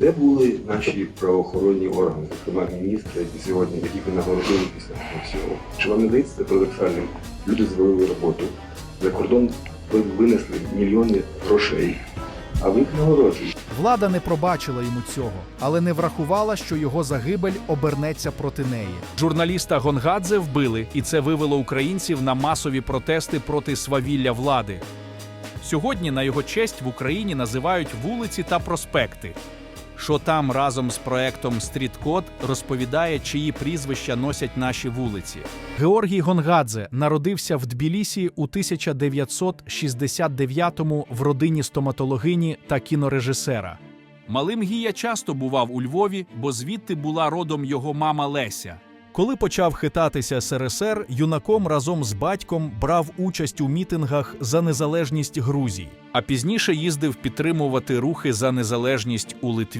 Де були наші правоохоронні органи, зокрема міністри, які сьогодні, яких ви нагородили після всього? Чи вам не здається це парадоксальним? Люди звалили роботу, за кордон винесли мільйони грошей, а ви їх нагороджуєте. Влада не пробачила йому цього, але не врахувала, що його загибель обернеться проти неї. Журналіста Гонгадзе вбили, і це вивело українців на масові протести проти свавілля влади. Сьогодні на його честь в Україні називають вулиці та проспекти. Що там разом з проектом Стріткод розповідає, чиї прізвища носять наші вулиці. Георгій Гонгадзе народився в Тбілісі у 1969-му в родині стоматологині та кінорежисера. Малим Гія часто бував у Львові, бо звідти була родом його мама Леся. Коли почав хитатися СРСР, юнаком разом з батьком брав участь у мітингах за незалежність Грузії. А пізніше їздив підтримувати рухи за незалежність у Литві.